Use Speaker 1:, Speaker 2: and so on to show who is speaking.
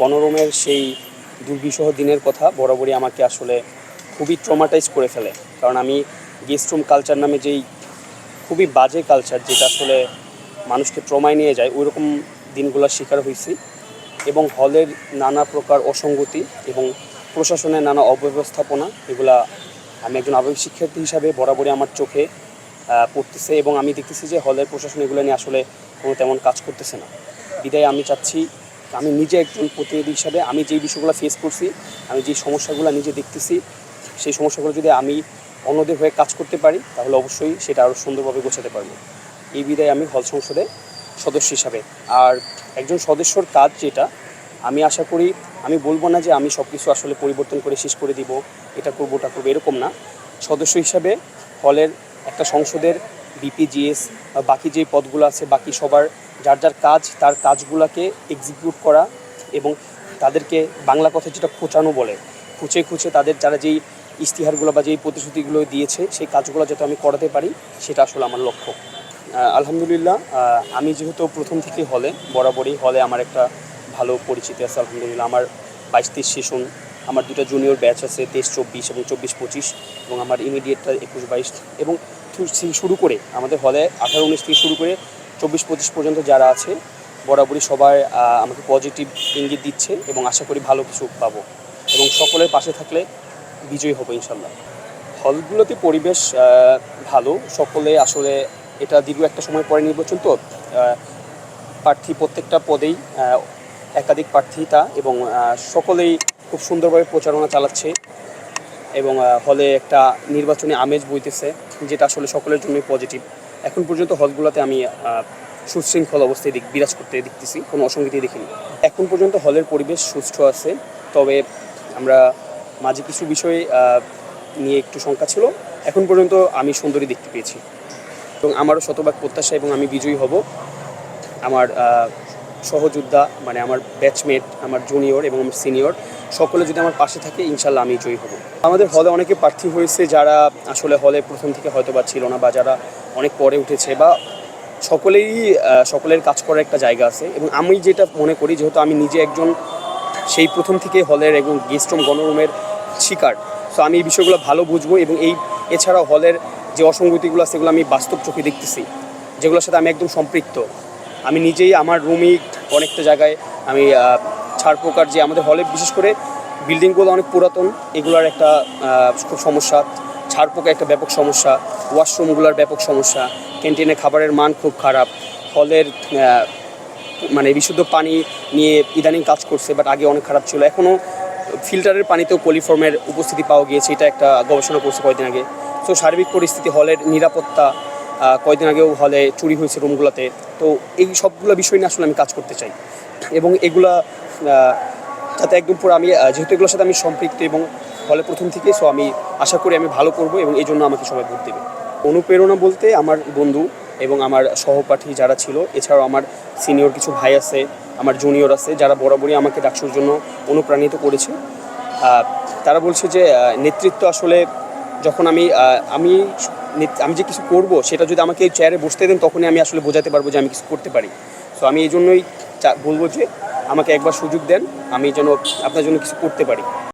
Speaker 1: গণরমের সেই দুর্বিষহ দিনের কথা বরাবরই আমাকে আসলে খুবই ট্রমাটাইজ করে ফেলে। কারণ আমি গেস্ট রুম কালচার নামে যেই খুবই বাজে কালচার যেটা আসলে মানুষকে ট্রমায় নিয়ে যায় ওই রকম দিনগুলোর শিকার হয়েছি। এবং হলের নানা প্রকার অসঙ্গতি এবং প্রশাসনের নানা অব্যবস্থাপনা, এগুলা আমি একজন আবহাওয়িক শিক্ষার্থী হিসাবে বরাবরই আমার চোখে পড়তেছে এবং আমি দেখতেছি যে হলের প্রশাসন এগুলো নিয়ে আসলে কোনো তেমন কাজ করতেছে না। বিদায় আমি চাচ্ছি আমি নিজে একজন প্রতিনিধি হিসাবে আমি যেই বিষয়গুলো ফেস করছি, আমি যেই সমস্যাগুলো নিজে দেখতেছি, সেই সমস্যাগুলো যদি আমি অন্যদের হয়ে কাজ করতে পারি, তাহলে অবশ্যই সেটা আরও সুন্দরভাবে গোছাতে পারব। এই বিদায় আমি হল সংসদে সদস্য হিসাবে। আর একজন সদস্যর কাজ যেটা, আমি আশা করি, আমি বলব না যে আমি সব কিছু আসলে পরিবর্তন করে শেষ করে দিব, এটা করব, ওটা করব, এরকম না। সদস্য হিসাবে হলের একটা সংসদের বিপিজিএস বাকি যে পদগুলো আছে, বাকি সবার যার যার কাজ, তার কাজগুলোকে এক্সিকিউট করা এবং তাদেরকে বাংলা কথা যেটা খোঁচানো বলে, খুঁচে খুঁচে তাদের যারা যেই ইশতিহারগুলো বা যেই প্রতিশ্রুতিগুলো দিয়েছে, সেই কাজগুলো যাতে আমি করাতে পারি, সেটা আসলে আমার লক্ষ্য। আলহামদুলিল্লাহ আমি যেহেতু প্রথম থেকে হলে বরাবরই হলে আমার একটা ভালো পরিচিতি আছে, আলহামদুলিল্লাহ। আমার বাইশ তেইশ সেশন, আমার দুটো জুনিয়র ব্যাচ আছে, তেইশ, চব্বিশ এবং চব্বিশ, পঁচিশ, এবং আমার ইমিডিয়েটটা একুশ, বাইশ, এবং শুরু করে, আমাদের হলে আঠারো, উনিশ থেকে শুরু করে চব্বিশ, পঁচিশ পর্যন্ত যারা আছে, বরাবরই সবাই আমাকে পজিটিভ ইঙ্গিত দিচ্ছে এবং আশা করি ভালো কিছু পাবো। এবং সকলের পাশে থাকলে বিজয়ী হব ইনশাল্লাহ। হলগুলোতে পরিবেশ ভালো, সকলে আসলে এটা দীর্ঘ একটা সময় পরে নির্বাচন তো প্রার্থী প্রত্যেকটা পদেই একাধিক প্রার্থীতা এবং সকলেই খুব সুন্দরভাবে প্রচারণা চালাচ্ছে এবং হলে একটা নির্বাচনী আমেজ বইতেছে। যেটা আসলে সকলের জন্যই পজিটিভ এখন পর্যন্ত হলগুলোতে আমি সুশৃঙ্খল অবস্থায় দিক, বিরাজ করতে দেখতেছি, কোনো অসঙ্গতি দেখিনি। এখন পর্যন্ত হলের পরিবেশ সুষ্ঠু আছে, তবে আমরা মাঝে কিছু বিষয় নিয়ে একটু শঙ্কা ছিল। এখন পর্যন্ত আমি সুন্দরী দেখতে পেয়েছি। এবং আমারও শতভাগ প্রত্যাশা এবং আমি বিজয়ী হব। আমার সহযোদ্ধা মানে আমার ব্যাচমেট আমার জুনিয়র এবং আমার সিনিয়র সকলে যদি আমার পাশে থাকে, ইনশাল্লাহ আমি জয়ী হব। আমাদের হলে অনেকে প্রার্থী হয়েছে যারা আসলে হলে প্রথম থেকে হয়তো বা ছিল না বা যারা অনেক পরে উঠেছে বা সকলেই সকলের কাজ করার একটা জায়গা আছে এবং আমি যেটা মনে করি যেহেতু আমি নিজে একজন সেই প্রথম থেকে হলের এবং গেস্ট রুম গণরুমের শিকার সো আমি এই বিষয়গুলো ভালো বুঝব এবং এই এছাড়াও হলের যে অসঙ্গতিগুলো সেগুলো আমি বাস্তব চোখে দেখতেছি, যেগুলোর সাথে আমি একদম সম্পৃক্ত। আমি নিজেই আমার রুমেই অনেকটা জায়গায় আমি আহ, ছাড় প্রকার যে আমাদের হলে বিশেষ করে বিল্ডিংগুলো অনেক পুরাতন এগুলোর একটা খুব সমস্যা। ছাড় পোকা একটা ব্যাপক সমস্যা ওয়াশরুমগুলোর ব্যাপক সমস্যা ক্যান্টিনে খাবারের মান খুব খারাপ হলের মানে বিশুদ্ধ পানি নিয়ে ইদানিং কাজ করছে বাট আগে অনেক খারাপ ছিল। এখনও ফিল্টারের পানিতেও কলিফর্মের উপস্থিতি পাওয়া গিয়েছে এটা একটা গবেষণা করছে কয়েকদিন আগে। তো সার্বিক পরিস্থিতি হলের নিরাপত্তা কয়েকদিন আগেও হলে চুরি হয়েছে রুমগুলোতে তো এই সবগুলো বিষয় নিয়ে আসলে আমি কাজ করতে চাই। এবং এগুলা যাতে একদম পুরো আমি যেহেতু এগুলোর সাথে আমি সম্পৃক্ত এবং হলে প্রথম থেকে সো আমি আশা করি আমি ভালো করব এবং এই জন্য আমাকে সবাই ভোট দেবে। অনুপ্রেরণা বলতে আমার বন্ধু এবং আমার সহপাঠী যারা ছিল, এছাড়াও আমার সিনিয়র কিছু ভাই আছে, আমার জুনিয়র আছে, যারা বরাবরই আমাকে ডাকসুর জন্য অনুপ্রাণিত করেছে। তারা বলছে যে নেতৃত্ব আসলে যখন আমি আমি আমি যে কিছু করব, সেটা যদি আমাকে চেয়ারে বসতে দেন, তখনই আমি আসলে বোঝাতে পারব যে আমি কিছু করতে পারি। সো আমি এই জন্যই বলব যে আমাকে একবার সুযোগ দেন, আমি যেন আপনার জন্য কিছু করতে পারি।